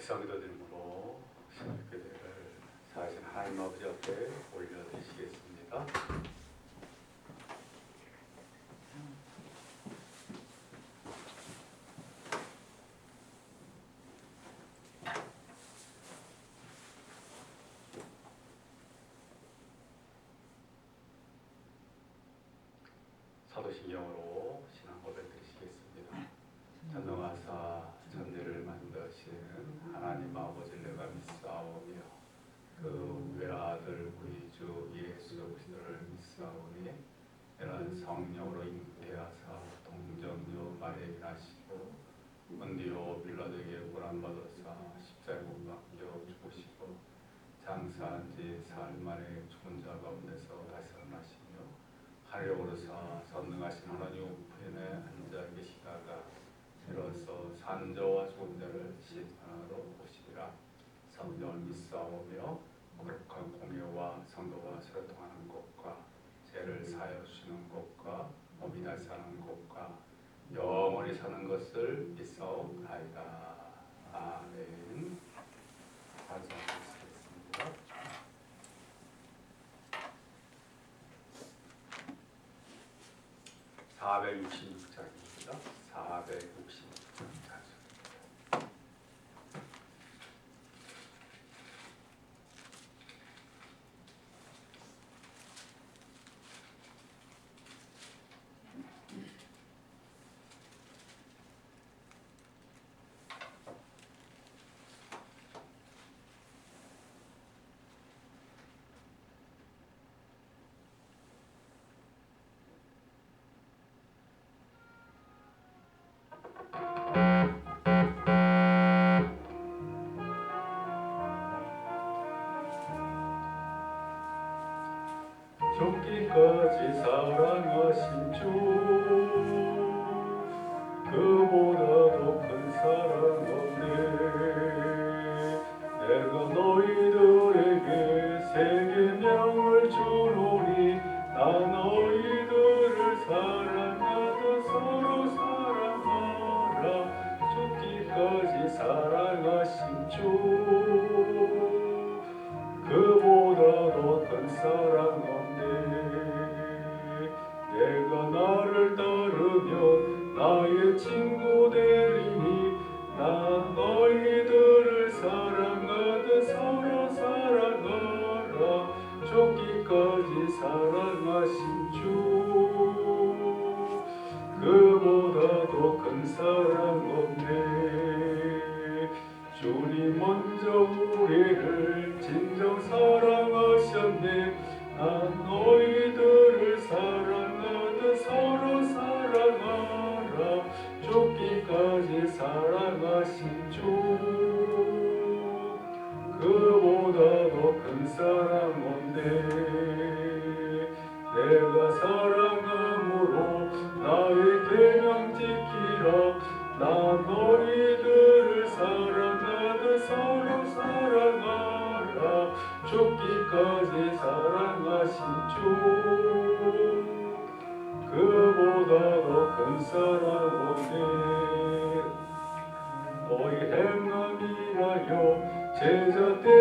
묵상기도 드림으로 기도를 사신 하나님 아버지 앞에 올려드리시겠습니다. 사도신경으로 신앙 고백 드리시겠습니다. 전능하사 전대를 만드시는 하나님 아버지를 내가 믿사오며 그 외아들 우리 주 예수 그리스도를 믿사오니 이런 성령으로 잉태하사 동정녀 마리에 나시고 은디오 빌라에게 고난받아사 십자가 못 박혀 죽으시고 장사한 지 사흘 만에 죽은 자 가운데서 다시 살아나시며 하늘에 오르사 전능하신 하나님 우편에 앉아 계시다가 이로써 산자와 죽은 자를 오시리라 믿사오며 거룩한 공예와 성도와 서로 통하는 것과 죄를 사하여 주시는 것과 다시 사는 것과 영원히 사는 것을 믿사옵나이다. 아멘. 감사하겠습니다. (466장입니 죽기까지 사랑하신 주 내가 사랑함으로 나의 계명 지키라. 나 너희들을 사랑하듯 서로 사랑하라. 죽기까지 사랑하신 주. 그보다도 큰 사랑 없네 너희 행함이라여 제자 됨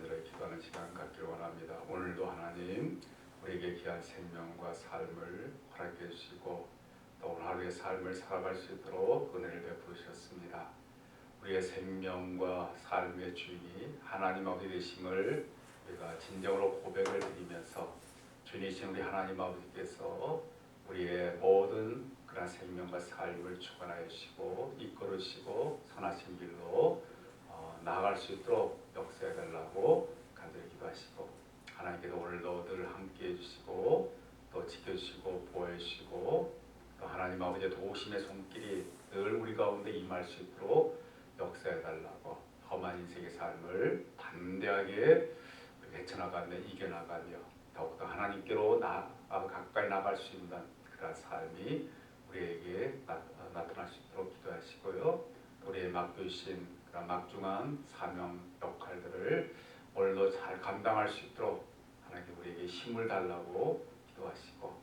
간절히 기도하는 시간 갖기를 원합니다. 오늘도 하나님 우리에게 귀한 생명과 삶을 허락해 주시고 또 오늘 하루의 삶을 살아갈 수 있도록 은혜를 베푸셨습니다. 우리의 생명과 삶의 주인이 하나님 아버지 되심을 우리가 진정으로 고백을 드리면서 주님이신 우리 하나님 아버지께서 우리의 모든 그런 생명과 삶을 이끌어 주시고 선하신 길로 어, 나아갈 수 있도록 역사해 달라고 간절히 기도하시고 하나님께서 오늘도 늘 함께 해 주시고 또 지켜주시고 보호해 주시고 또 하나님 아버지의 도우심의 손길이 늘 우리 가운데 임할 수 있도록 역사해 달라고 험한 인생의 삶을 담대하게 헤쳐나가며 이겨나가며 또 더욱더 하나님께로 나, 아, 가까이 나갈 수 있는 그런 삶이 우리에게 나, 어, 나타날 수 있도록 기도하시고요. 우리의 맡겨주신 그런 막중한 사명 역할들을 오늘도 잘 감당할 수 있도록 하나님 우리에게 힘을 달라고 기도하시고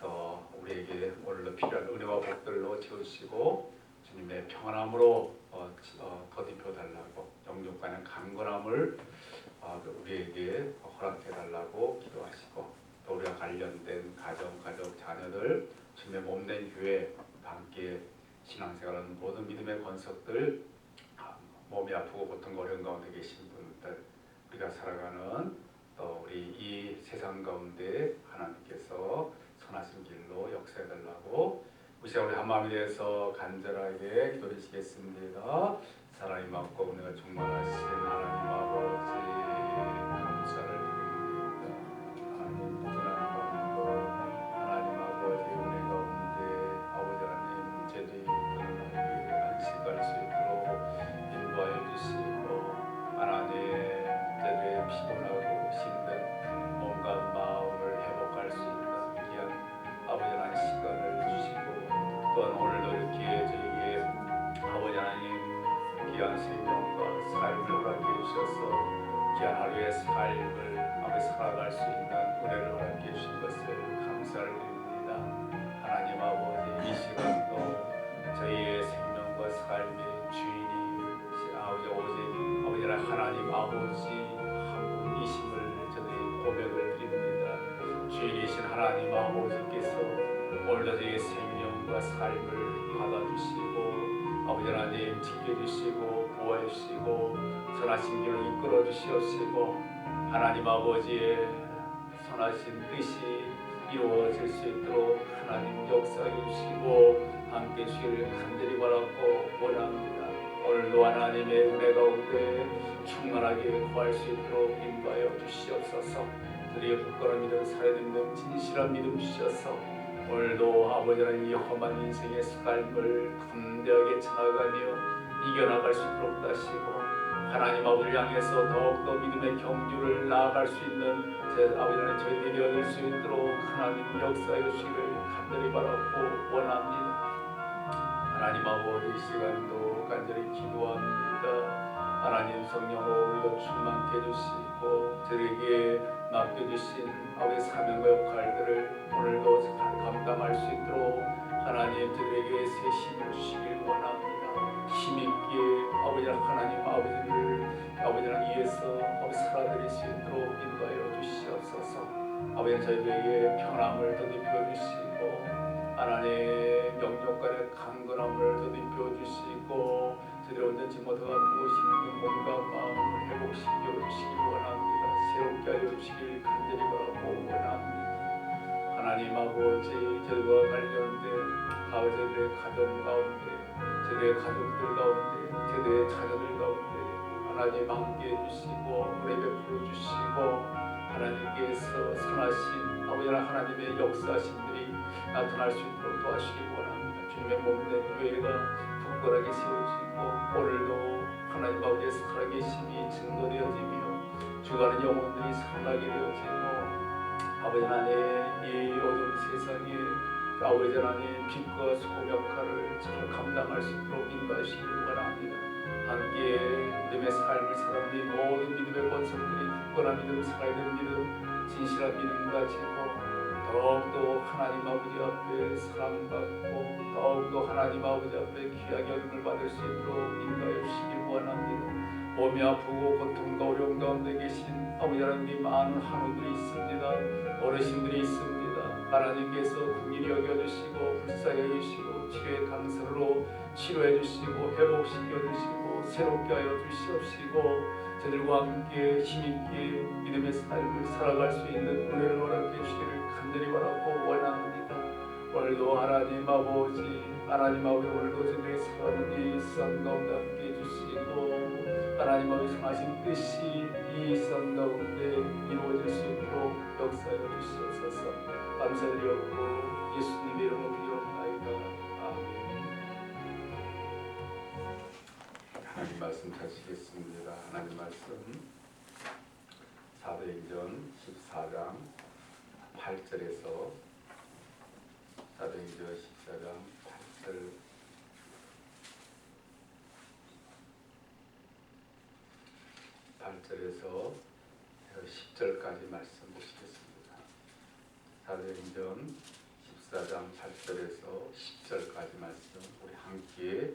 또 우리에게 오늘도 필요한 은혜와 복들로 채우시고 주님의 평안함으로 어, 지- 어, 더딥혀 달라고 영육간의 강건함을 어, 그 우리에게 허락해 달라고 기도하시고 또 우리가 관련된 가정, 가족, 자녀들 주님의 몸된 교회 함께 신앙생활하는 모든 믿음의 권석들 아, 몸이 아프고 고통 어려운 가운데 계신 분들 우리가 살아가는 또 우리 이 세상 가운데 하나님께서 선하신 길로 역사해 달라고 우리 우리 한마음에 대해서 간절하게 기도드리시겠습니다. 사랑이 많고 은혜가 충만하신 하나님 아버지 귀한 생명과 삶을 허락해 주셔서 귀한 하루의 삶을 아버지 살아갈 수 있는 은혜를 허락해 주신 것을 감사를 드립니다. 하나님 아버지 이 시간도 저희의 생명과 삶의 주인이 아버지 오직 아버지 하나님 아버지 한 분이심을 저희의 고백을 드립니다. 주인이신 하나님 아버지께서 오늘도 저희의 생명과 삶을 받아주시고 아버지 하나님 지켜주시고 보호해주시고 선하신 길을 이끌어 주시옵시고 하나님 아버지의 선하신 뜻이 이루어질 수 있도록 하나님 역사해 주시고 함께 주기를 간절히 바라고 원합니다. 오늘도 하나님의 은혜 가운데 충만하게 구할 수 있도록 인도하여 주시옵소서. 드디어 굳건한 믿음, 살아있는 믿음, 진실한 믿음 주셔서 오늘도 아버지 하나님 이 험한 인생의 삶을 담대하게 지나가며 이겨나갈 수 있도록 하시고 하나님 아버지를 향해서 더욱더 믿음의 경주를 나아갈 수 있는 제 아버지 하나님 저희들이 얻을 수 있도록 하나님 역사해 주시기를 간절히 바라고 원합니다. 하나님 아버지 이 시간도 간절히 기도합니다. 하나님 성령으로 우리가 충만케 해주시고 저에게 맡겨주신 아버지 사명과 역할들을 오늘도 잘 감당할 수 있도록 하나님 저에게 새 힘을 주시길 원합니다. 힘있게 아버지 하나님 아버지를 아버지를 위해서 아버지 살아드릴 수 있도록 인도하여 주시옵소서. 아버지 저희들에게 평안함을 더듬혀 주시고 하나님 영역간의 강건함을 더듬혀 주시고 저희들 온전치 못하고 아프고 힘든 몸과 마음을 회복시켜 주시기 원합니다. 새롭게 하여 주시길 간절히 바라고 원합니다. 하나님 아버지 저희와 관련된 아버지들의 가정 가운데 저희의 가족들 가운데 저희의 자녀들 가운데 하나님 함께 해주시고 은혜 베풀어 주시고 하나님께서 선하신 아버지 하나님의 역사신들이 나타날 수 있도록 도와주시기 원합니다. 주님의 몸된 교회가 굳건하게 세워지고 오늘도 하나님 아버지의 살아계심이 증거되어지며 주가는 영혼들이 살아나게 되어지고 아버지 하나님 이 어두운 세상에 아버지 하나님 빛과 소금 역할을 잘 감당할 수 있도록 인도하시길 원합니다. 함께 믿음의 삶을 살아가는 이 모든 믿음의 권성들이 굳건한 믿음, 살아있는 믿음, 진실한 믿음 가지고 더욱더 하나님 아버지 앞에 사랑받고 더욱더 하나님 아버지 앞에 귀하게 여김을 받을 수 있도록 인도하여 주시길 원합니다. 몸이 아프고 고통과 어려움 가운데 계신 아버지 하나님 많은 한우들이 있습니다. 어르신들이 있습니다. 하나님께서 국민이 여겨주시고 불쌍히 여기시고 치료의 강설로 치료해 주시고 회복시켜 주시고 새롭게 하여 주시옵시고 저들과 함께 힘있게 믿음의 삶을 살아갈 수 있는 은혜를 허락해 주시기를 간절히 바라고 원합니다. 오늘도 하나님 아버지 하나님 아버지 오늘도 저들의 살아가는 이삶 가운데 함께 해주시고 하나님 아버지 선하신 뜻이 이삶 가운데 이루어질 수 있도록 역사해 주시옵소서. 감사드렸고 예수님의 이름으로 기도합나이다. 아멘. 하나님 말씀 찾으시겠습니다. 하나님 말씀. 사도행전 14장 8절에서 사도행전 14장 8절 8절에서 10절까지 말씀 보시겠습니다. 사도행전 14장 8절에서 10절까지 말씀 우리 함께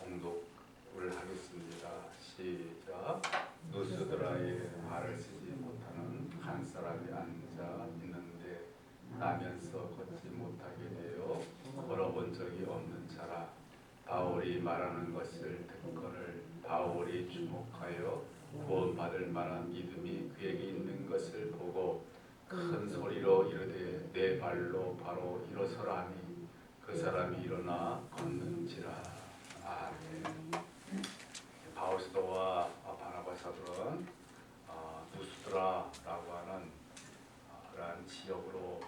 공독을 하겠습니다. 시작. 누스드라의 말을 쓰지 못하는 한 사람이 앉아 나면서 걷지 못하게 되어 걸어본 적이 없는 자라. 바울이 말하는 것을 듣거늘 바울이 주목하여 구원받을 만한 믿음이 그에게 있는 것을 보고 큰 소리로 이르되 내 발로 바로 일어서라 하니 그 사람이 일어나 걷는지라. 아멘. 바울 사도와 바나바 사도는 어, 누스드라라고 하는 어, 그러한 지역으로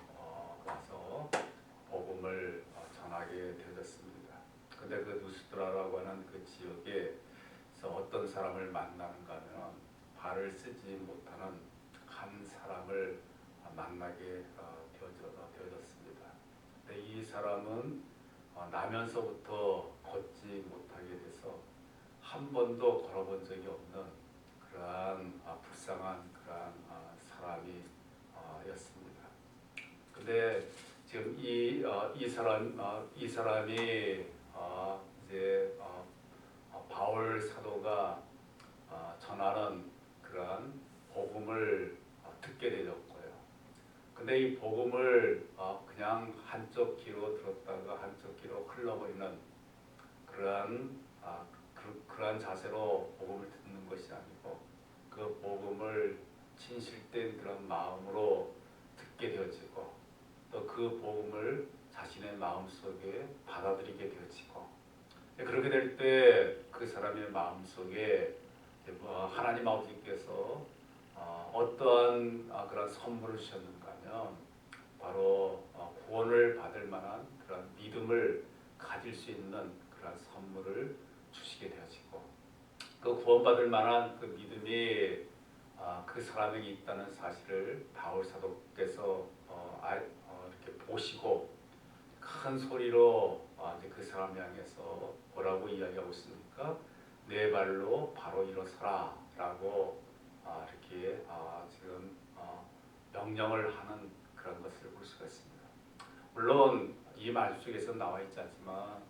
어, 전하게 되었습니다. 근데 그 누스드라라고 하는 그 지역에서 어떤 사람을 만나는가 하면 발을 쓰지 못하는 한 사람을 어, 만나게 어, 어, 되어졌습니다. 이 사람은 어, 나면서부터 걷지 못하게 돼서 한 번도 걸어본 적이 없는 그러한 아, 불쌍한 그러한 아, 사람이었습니다. 근데 지금 이, 어, 이 사람 어, 이 사람이 어, 이제 어, 어, 바울 사도가 어, 전하는 그러한 복음을 어, 듣게 되었고요. 근데 이 복음을 어, 그냥 한쪽 귀로 들었다가 한쪽 귀로 흘러버리는 그러한 아, 그, 그러한 자세로 복음을 듣는 것이 아니고 그 복음을 진실된 그런 마음으로 듣게 되어지고 또 그 복음을 자신의 마음 속에 받아들이게 되어지고 그렇게 될 때 그 사람의 마음 속에 뭐 하나님 아버지께서 어, 어떠한 아, 그런 선물을 주셨는가 하면 바로 어, 구원을 받을 만한 그런 믿음을 가질 수 있는 그런 선물을 주시게 되어지고 그 구원받을 만한 그 믿음이 아, 그 사람에게 있다는 사실을 바울 사도께서 어, 보시고 큰 소리로 아, 그 사람 향해서 뭐라고 이야기하고 있습니까? 내 발로 바로 일어서라라고 아, 이렇게 아, 지금 어, 명령을 하는 그런 것을 볼 수가 있습니다. 물론 이말 속에서 나와 있지 않지만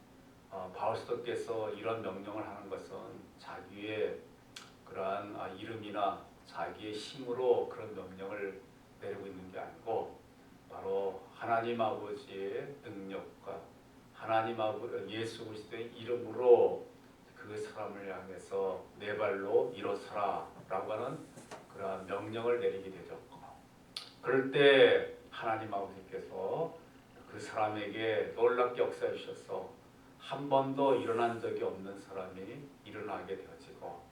어, 바울 사도께서 이런 명령을 하는 것은 자기의 그러한 아, 이름이나 자기의 힘으로 그런 명령을 내리고 있는 게 아니고 바로 하나님 아버지의 능력과 하나님 아버지 예수 그리스도의 이름으로 그 사람을 향해서 내 발로 일어서라라고 하는 그러한 명령을 내리게 되죠. 그럴 때 하나님 아버지께서 그 사람에게 놀랍게 역사해 주셔서 한 번도 일어난 적이 없는 사람이 일어나게 되어지고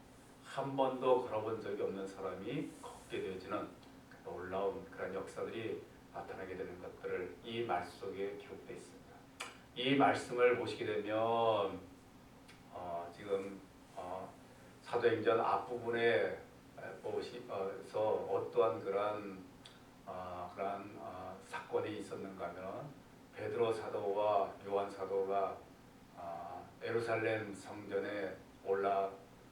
한 번도 걸어본 적이 없는 사람이 걷게 되어지는 놀라운 그런 역사들이 나타나게 되는 것들을 이 말 속에 기록되어 있습니다. 이 말씀을 보시게 되면 어, 지금 어, 사도행전 앞부분에 보시서 어떠한 그런 어, 그런 어, 사건이 있었는가 하면 베드로 사도와 요한 사도가 아, 예루살렘 성전에 올라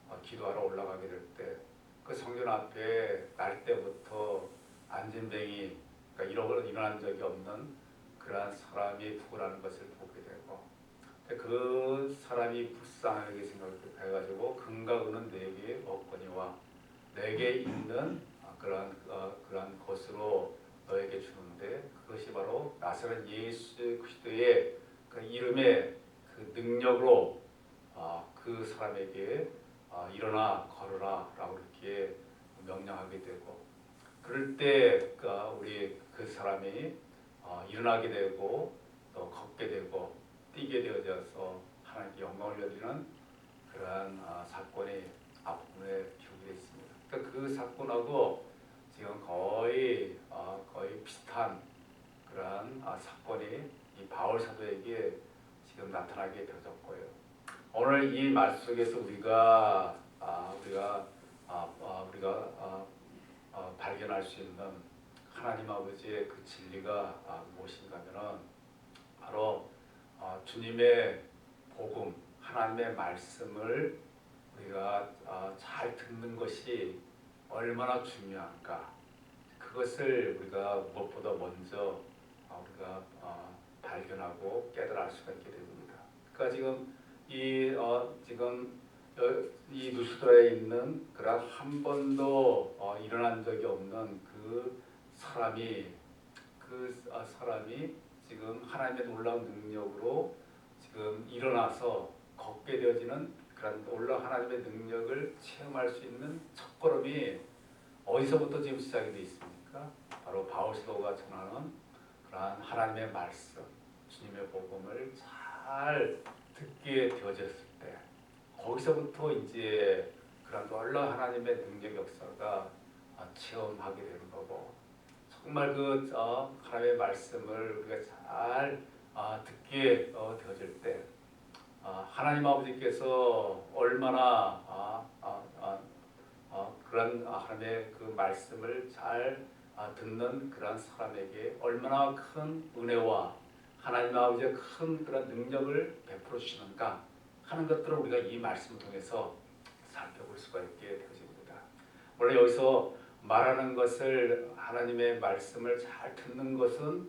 어, 기도하러 올라가게 될 때 그 성전 앞에 날 때부터 안진뱅이 그러니까 이런 일어난 적이 없는 그러한 사람이 죽으라는 것을 보게 되고 그 사람이 불쌍하게 생각해가지고 금과 은은 내게 없거니와 내게 있는 아, 그러한 어, 그러한 것으로 너에게 주는데 그것이 바로 나사렛 예수 그리스도의 그 이름의 그 능력으로 아, 그 사람에게 아, 일어나 걸어라라고 이렇게 명령하게 되고 그럴 때 그, 우리 그 사람이 어, 일어나게 되고 또 걷게 되고 뛰게 되어져서 하나님께 영광을 올려드리는 그러한 아, 사건이 앞부분에 기록이 있습니다. 그러니까 그 사건하고 지금 거의 어, 거의 비슷한 그러한 아, 사건이 이 바울 사도에게 지금 나타나게 되어졌고요. 오늘 이말 속에서 우리가 아, 우리가 아, 아, 우리가 아, 아, 발견할 수 있는 하나님 아버지의 그 진리가 아, 무엇인가면은 바로 어, 주님의 복음, 하나님의 말씀을 우리가 어, 잘 듣는 것이 얼마나 중요한가. 그것을 우리가 무엇보다 먼저 어, 우리가 어, 발견하고 깨달을 수가 있게 됩니다. 그러니까 지금 이 어, 지금 여- 이 누스드라에 있는 그런 한 번도 어, 일어난 적이 없는 그 사람이 그 아, 사람이 지금 하나님의 놀라운 능력으로 지금 일어나서 걷게 되어지는 그런 놀라운 하나님의 능력을 체험할 수 있는 첫걸음이 어디서부터 지금 시작이 되어 있습니까? 바로 바울스도가 전하는 그러한 하나님의 말씀, 주님의 복음을 잘 듣게 되어졌을 때 거기서부터 이제 그런 놀라운 하나님의 능력 역사가 아, 체험하게 되는 거고 정말 그 어, 하나님의 말씀을 우리가 잘 아, 듣게 어, 되어질 때 아, 하나님 아버지께서 얼마나 아, 아, 아, 아, 그런 아, 하나님의 그 말씀을 잘 아, 듣는 그런 사람에게 얼마나 큰 은혜와 하나님 아버지의 큰 그런 능력을 베풀어 주시는가 하는 것들을 우리가 이 말씀을 통해서 살펴볼 수가 있게 되어집니다. 원래 여기서 말하는 것을 하나님의 말씀을 잘 듣는 것은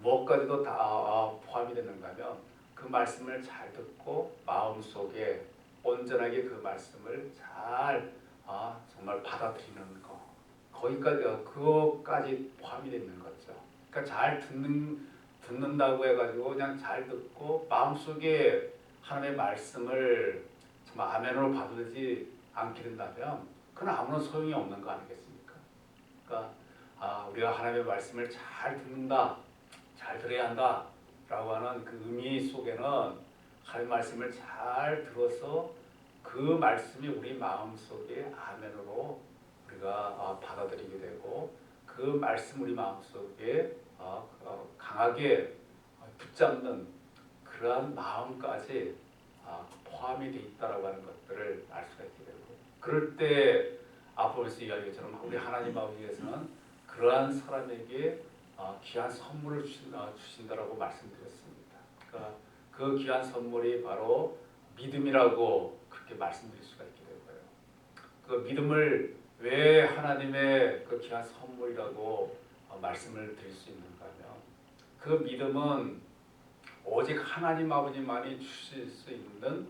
무엇까지도 다 아, 포함이 되는가면 그 말씀을 잘 듣고 마음 속에 온전하게 그 말씀을 잘 아, 정말 받아들이는 거 거기까지 어, 그거까지 포함이 되는 거죠. 그러니까 잘 듣는 듣는다고 해가지고 그냥 잘 듣고 마음 속에 하나님의 말씀을 정말 아멘으로 받아들이지 않게 된다면 그건 아무런 소용이 없는 거 아니겠습니까? 그러니까 아, 우리가 하나님의 말씀을 잘 듣는다, 잘 들어야 한다라고 하는 그 의미 속에는 하나님의 말씀을 잘 들어서 그 말씀이 우리 마음 속에 아멘으로 우리가 아, 받아들이게 되고 그 말씀 우리 마음 속에 어, 어, 강하게 어, 붙잡는 그러한 마음까지 아, 포함이 돼 있다라고 하는 것들을 알 수가 있게 되고 그럴 때 아포로스 이야기처럼 우리 하나님 아버지께서는 그러한 사람에게 아, 귀한 선물을 주신, 아, 주신다라고 말씀드렸습니다. 그러니까 그 귀한 선물이 바로 믿음이라고 그렇게 말씀드릴 수가 있게 되고요. 그 믿음을 왜 하나님의 그 귀한 선물이라고 어, 말씀을 드릴 수 있는가 하면 그 믿음은 오직 하나님 아버지만이 주실 수 있는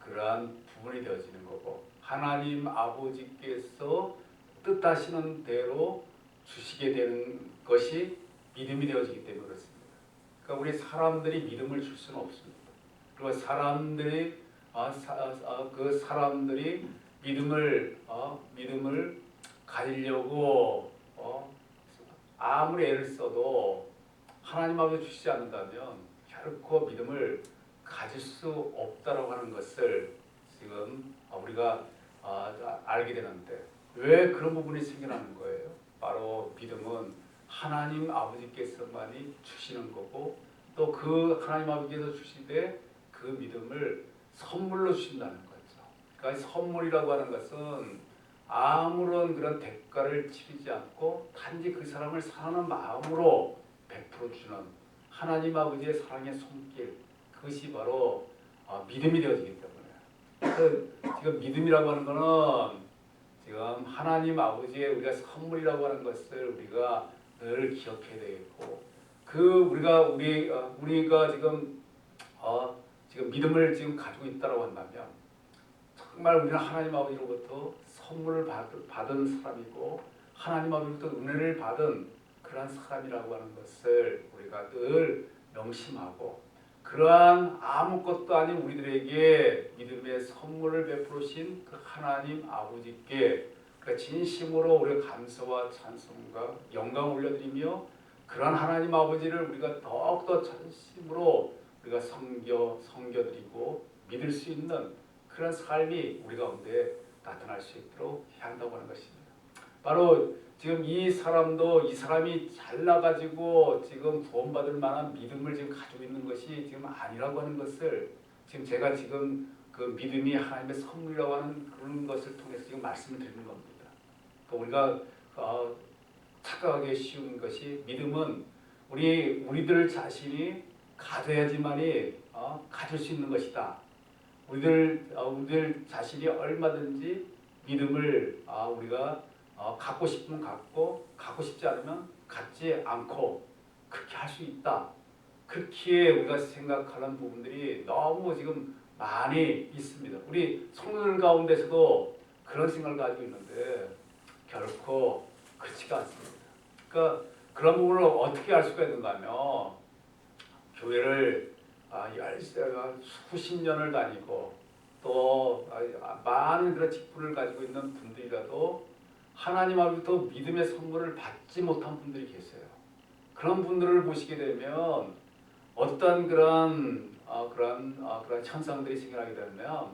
그러한 부분이 되어지는 거고 하나님 아버지께서 뜻하시는 대로 주시게 되는 것이 믿음이 되어지기 때문에 그렇습니다. 그러니까 우리 사람들이 믿음을 줄 수는 없습니다. 그리고 사람들이 아, 사, 아, 그 사람들이 믿음을 어, 믿음을 가지려고 어, 아무리 애를 써도 하나님 아버지 주시지 않는다면 결코 믿음을 가질 수 없다라고 하는 것을 지금 우리가 아, 알게 되는데 왜 그런 부분이 생겨나는 거예요? 바로 믿음은 하나님 아버지께서만이 주시는 거고 또 그 하나님 아버지께서 주시되 그 믿음을 선물로 주신다는 거죠. 그러니까 선물이라고 하는 것은 아무런 그런 대가를 치르지 않고 단지 그 사람을 사랑하는 마음으로 베풀어 주는 하나님 아버지의 사랑의 손길 그것이 바로 어, 믿음이 되어지기 때문에 그 지금 믿음이라고 하는 거는 지금 하나님 아버지의 우리가 선물이라고 하는 것을 우리가 늘 기억해야 되겠고 그 우리가 우리 어, 우리가 지금 어, 지금 믿음을 지금 가지고 있다라고 한다면 정말 우리는 하나님 아버지로부터 선물을 받, 받은 사람이고 하나님 아버지로부터 은혜를 받은 그러한 사람이라고 하는 것을 우리가 늘 명심하고 그러한 아무것도 아닌 우리들에게 믿음의 선물을 베푸신 그 하나님 아버지께 그 진심으로 우리가 감사와 찬송과 영광을 올려드리며 그러한 하나님 아버지를 우리가 더욱더 전심으로 우리가 섬겨 섬겨드리고 믿을 수 있는 그런 삶이 우리 가운데 나타날 수 있도록 해야 한다고 하는 것입니다. 바로 지금 이 사람도 이 사람이 잘나가지고 지금 구원받을 만한 믿음을 지금 가지고 있는 것이 지금 아니라고 하는 것을 지금 제가 지금 그 믿음이 하나님의 선물이라고 하는 그런 것을 통해서 지금 말씀을 드리는 겁니다. 그 우리가 어, 착각하기 쉬운 것이 믿음은 우리 우리들 자신이 가져야지만이 어, 가질 수 있는 것이다. 우리들 어, 우리들 자신이 얼마든지 믿음을 아, 우리가 어, 갖고 싶으면 갖고 갖고 싶지 않으면 갖지 않고 그렇게 할 수 있다. 그렇게 우리가 생각하는 부분들이 너무 지금 많이 있습니다. 우리 성도들 가운데서도 그런 생각을 가지고 있는데 결코 그렇지가 않습니다. 그러니까 그런 부분을 어떻게 알 수가 있는가 하면 교회를 아, 열세가 수십 년을 다니고 또 아, 많은 그런 직분을 가지고 있는 분들이라도 하나님 앞부터 믿음의 선물을 받지 못한 분들이 계세요. 그런 분들을 보시게 되면 어떤 그런 어, 그런 어, 그런 현상들이 생겨나게 되면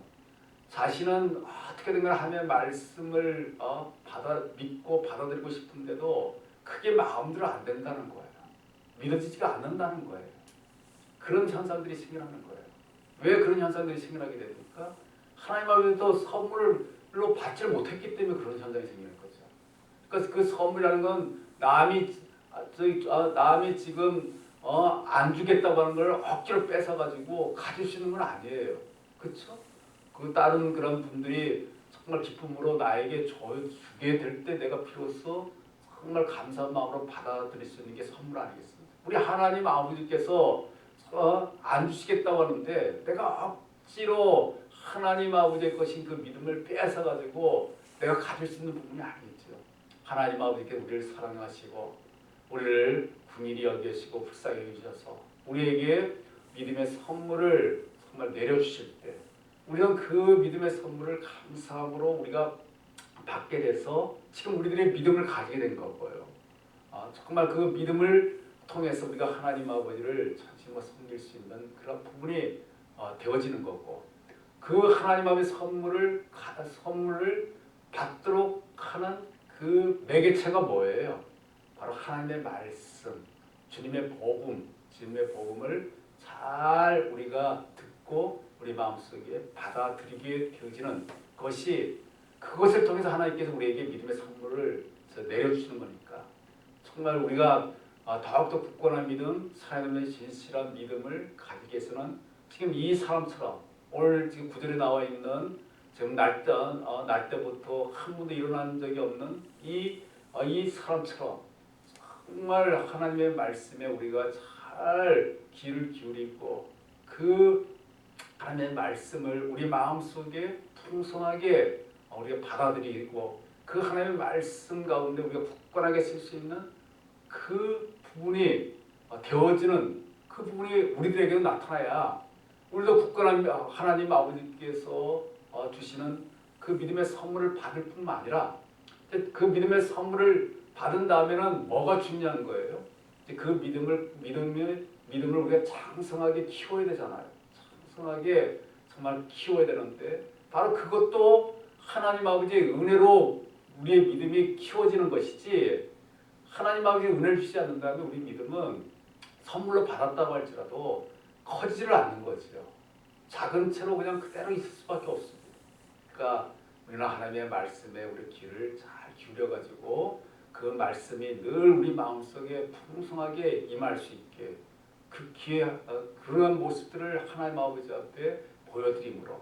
자신은 어떻게든 간에 하나님의 말씀을 어, 받아 믿고 받아들이고 싶은데도 그게 마음대로 안 된다는 거예요. 믿어지지가 않는다는 거예요. 그런 현상들이 생겨나는 거예요. 왜 그런 현상들이 생겨나게 됩니까? 하나님 앞에서 선물로 받지를 못했기 때문에 그런 현상이 생기는 거죠. 그러니까 그 선물이라는 건 남이 아, 저기 아, 남이 지금 어, 안 주겠다고 하는 걸 억지로 뺏어 가지고 가질 수 있는 건 아니에요. 그렇죠? 그 다른 그런 분들이 정말 기쁨으로 나에게 줘 주게 될 때 내가 비로소 정말 감사한 마음으로 받아들일 수 있는 게 선물 아니겠습니까? 우리 하나님 아버지께서 어, 안 주시겠다고 하는데 내가 억지로 하나님 아버지의 것인 그 믿음을 뺏어 가지고 내가 가질 수 있는 부분이 아니죠. 하나님 아버지께 우리를 사랑하시고 우리를 궁일이 여기시고 불쌍히 여기셔서 우리에게 믿음의 선물을 정말 내려주실 때 우리는 그 믿음의 선물을 감사함으로 우리가 받게 돼서 지금 우리들의 믿음을 가지게 된 거고요. 아, 정말 그 믿음을 통해서 우리가 하나님 아버지를 전심으로 섬길 수 있는 그런 부분이 어, 되어지는 거고 그 하나님 아버지 선물을 가- 선물을 받도록 하는 그 매개체가 뭐예요? 바로 하나님의 말씀, 주님의 복음, 주님의 복음을 잘 우리가 듣고 우리 마음속에 받아들이게 되어지는 것이 그것을 통해서 하나님께서 우리에게 믿음의 선물을 저 내려주시는 거니까 정말 우리가 아, 더욱더 굳건한 믿음, 사랑의 진실한 믿음을 가지기 위해서는 지금 이 사람처럼 오늘 지금 구절에 나와 있는 지금 날, 때, 어, 날 때부터 한 번도 일어난 적이 없는 이, 어, 이 사람처럼 정말 하나님의 말씀에 우리가 잘 귀를 기울이고 그 하나님의 말씀을 우리 마음 속에 풍성하게 우리가 받아들이고 그 하나님의 말씀 가운데 우리가 굳건하게 쓸 수 있는 그 부분이 어, 되어지는 그 부분이 우리들에게도 나타나야 우리도 굳건한 하나님 아버지께서 어, 주시는 그 믿음의 선물을 받을 뿐만 아니라 그 믿음의 선물을 받은 다음에는 뭐가 중요한 거예요? 그 믿음을 믿음의 믿음을 우리가 장성하게 키워야 되잖아요. 장성하게 정말 키워야 되는데 바로 그것도 하나님 아버지의 은혜로 우리의 믿음이 키워지는 것이지 하나님 아버지의 은혜를 주시지 않는다면 우리 믿음은 선물로 받았다고 할지라도 커지지를 않는 거죠. 작은 채로 그냥 그대로 있을 수밖에 없습니다. 그러니까 우리는 하나님의 말씀에 우리 귀를 잘 기울여 가지고 그 말씀이 늘 우리 마음속에 풍성하게 임할 수 있게 그 기회 어, 그러한 모습들을 하나님 아버지 앞에 보여드림으로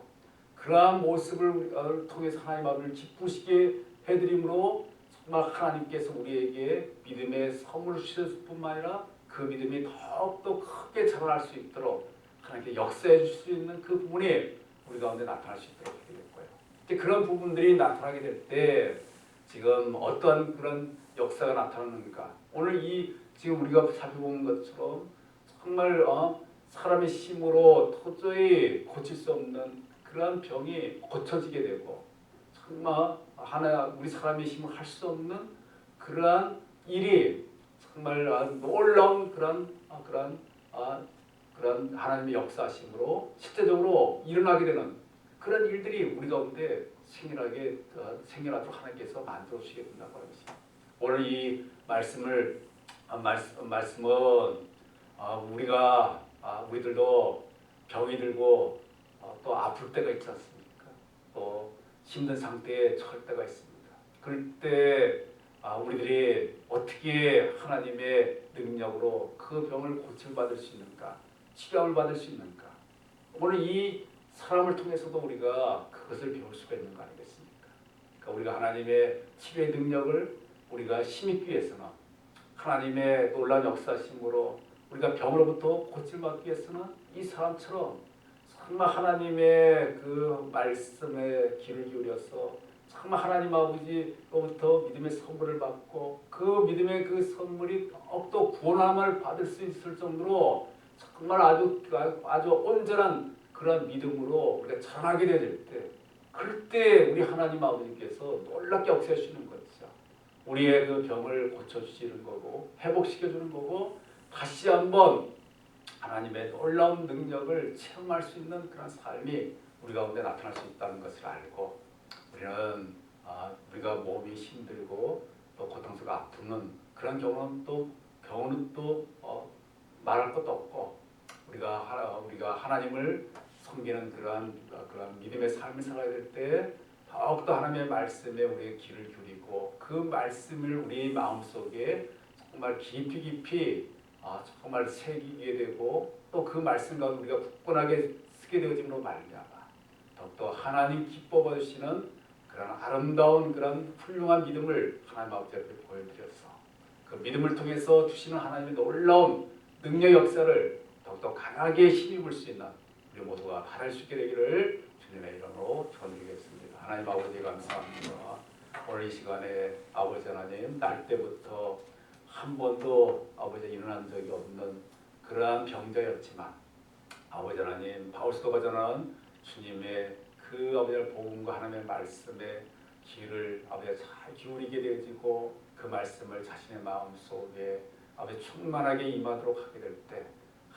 그러한 모습을 어, 통해서 하나님 아버지를 기쁘시게 해드림으로 정말 하나님께서 우리에게 믿음의 선물을 주셨을 뿐만 아니라 그 믿음이 더욱더 크게 자라날 수 있도록 하나님께 역사해 주실 수 있는 그 부분이 우리 가운데 나타날 수 있도록 거예요. 이제 그런 부분들이 나타나게 될 때 지금 어떤 그런 역사가 나타나는가? 오늘 이 지금 우리가 살펴본 것처럼 정말 어, 사람의 힘으로 도저히 고칠 수 없는 그런 병이 고쳐지게 되고 정말 하나 우리 사람의 힘으로 할수 없는 그러한 일이 정말 아, 놀라운 그런 아, 그런 아, 그런 하나님의 역사심으로 실제적으로 일어나게 되는 그런 일들이 우리 가운데 생겨나게 어, 생겨나도록 하나님께서 만들어 주시게 된다고 하는 것입니다. 오늘 이 말씀을 아, 말씀 말씀은 아, 우리가 아, 우리들도 병이 들고 어, 또 아플 때가 있지 않습니까? 또 힘든 상태에 처할 때가 있습니다. 그럴 때 아, 우리들이 어떻게 하나님의 능력으로 그 병을 고침받을 수 있는가, 치료함을 받을 수 있는가. 오늘 이 사람을 통해서도 우리가 그것을 배울 수가 있는 거 아니겠습니까? 그러니까 우리가 하나님의 치료의 능력을 우리가 힘입기 위해서는 하나님의 놀라운 역사심으로 우리가 병으로부터 고침받기 위해서는 이 사람처럼 정말 하나님의 그 말씀에 귀를 기울여서 정말 하나님 아버지로부터 믿음의 선물을 받고 그 믿음의 그 선물이 더욱더 구원함을 받을 수 있을 정도로 정말 아주 아주 온전한 그런 믿음으로 우리가 전하게 될 때, 그럴 때 우리 하나님 아버지께서 놀랍게 역사하시는 거죠. 우리의 그 병을 고쳐주시는 거고 회복시켜주는 거고 다시 한번 하나님의 놀라운 능력을 체험할 수 있는 그런 삶이 우리 가운데 나타날 수 있다는 것을 알고 우리는 아, 우리가 몸이 힘들고 또 고통스럽고 아프는 그런 경우는 또 경우는 또 어, 말할 것도 없고 우리가 하나, 우리가 하나님을 섬기는 그러한 그러한 믿음의 삶을 살아야 될 때 더욱더 하나님의 말씀에 우리의 귀를 기울이고 그 말씀을 우리 마음 속에 정말 깊이 깊이 아, 정말 새기게 되고 또 그 말씀 가운데 우리가 굳건하게 쓰게 되어짐으로 말미암아 더욱더 하나님 기뻐 받으시는 그런 아름다운 그런 훌륭한 믿음을 하나님 앞에 보여드려서 그 믿음을 통해서 주시는 하나님의 놀라운 능력 역사를 더욱더 강하게 힘입을 수 있는 우리 모두가 바랄 수 있게 되기를 주님의 이름으로 축원드리겠습니다. 하나님 아버지 감사합니다. 오늘 이 시간에 아버지 하나님 날 때부터 한 번도 아버지 일어난 적이 없는 그러한 병자였지만 아버지 하나님 바울스도가 전하는 주님의 그 아버지의 복음과 하나님의 말씀에 귀를 아버지가 잘 기울이게 되어지고 그 말씀을 자신의 마음 속에 아버지 충만하게 임하도록 하게 될때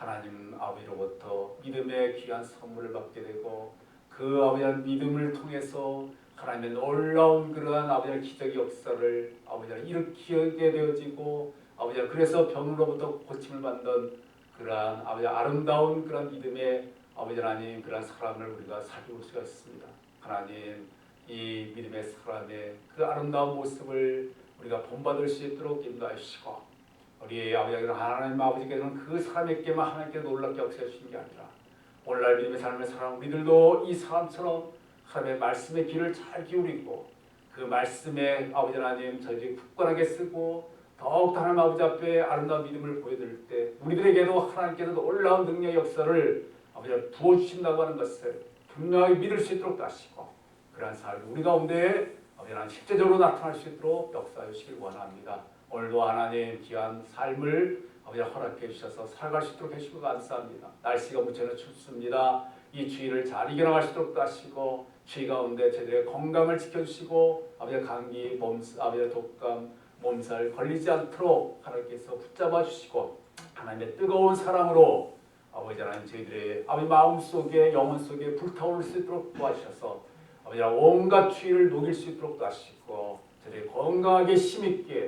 하나님 아버지로부터 믿음의 귀한 선물을 받게 되고 그 아버지의 믿음을 통해서 하나님의 놀라운 그러한 아버지의 기적의 역사를 아버지가 일으키게 되어지고 아버지가 그래서 병으로부터 고침을 받는 그러한 아버지 아름다운 그런 믿음의 아버지 하나님 그러한 사람을 우리가 살펴볼 수가 있습니다. 하나님 이 믿음의 사람의 그 아름다운 모습을 우리가 본받을 수 있도록 인도하시고 우리 아버지 하나님 아버지께서는 그 사람에게만 하나님께 놀랍게 역사해 주신 게 아니라 오늘날 믿음의 삶을 살아가는 우리들도 이 사람처럼 하나님의 말씀의 귀를 잘 기울이고 그 말씀에 아버지 하나님 저희들이 굳건하게 쓰고 더욱 하나님 아버지 앞에 아름다운 믿음을 보여드릴 때 우리들에게도 하나님께서 놀라운 능력 역사를 아버지가 부어주신다고 하는 것을 분명하게 믿을 수 있도록 하시고 그러한 삶이 우리 가운데 아버지 하나님 실제적으로 나타날 수 있도록 역사해 주시길 원합니다. 오늘도 하나님 귀한 삶을 아버지 허락해 주셔서 살아갈 수 있도록 해주시고 감사합니다. 날씨가 무척 춥습니다. 이 주의를 잘 이겨나갈 수 있도록 하시고 주의 가운데 저희들의 건강을 지켜주시고 아버지 감기, 몸, 아버지 독감, 몸살 걸리지 않도록 하나님께서 붙잡아 주시고 하나님의 뜨거운 사랑으로 아버지 하나님 저희들의 아버지 마음 속에 영혼 속에 불타오를 수 있도록 도와주셔서 아버지 온갖 추위를 녹일 수 있도록 도와주시고 저희 건강하게 힘있게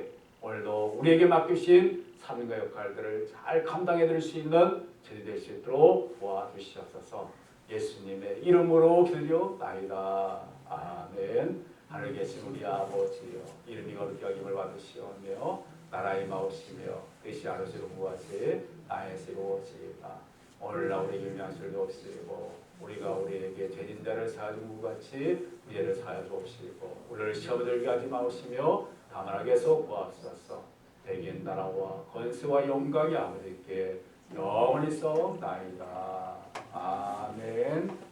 우리에게 맡기신 사명과 역할들을 잘 감당해 드릴 수 있는 저희 될수 있도록 도와주시옵소서. 예수님의 이름으로 기도나이다. 아멘. 하늘 계신 우리 아버지여 이름이 거룩히 여김을 받으시오며 나라의 마오시며 뜻이 아버지로 구하시 나에서 이루어지이다. 오늘날 우리에게 도 없으시고 우리가 우리에게 죄진 자를 사하준 것 같이 우리를 사하여 주옵시고 우리를 시험에 들게 하지 마옵시며 다만 하게 해서 구하옵소서 대긴 나라와 권세와 영광이 아버지께 영원히 썩나이다. 아멘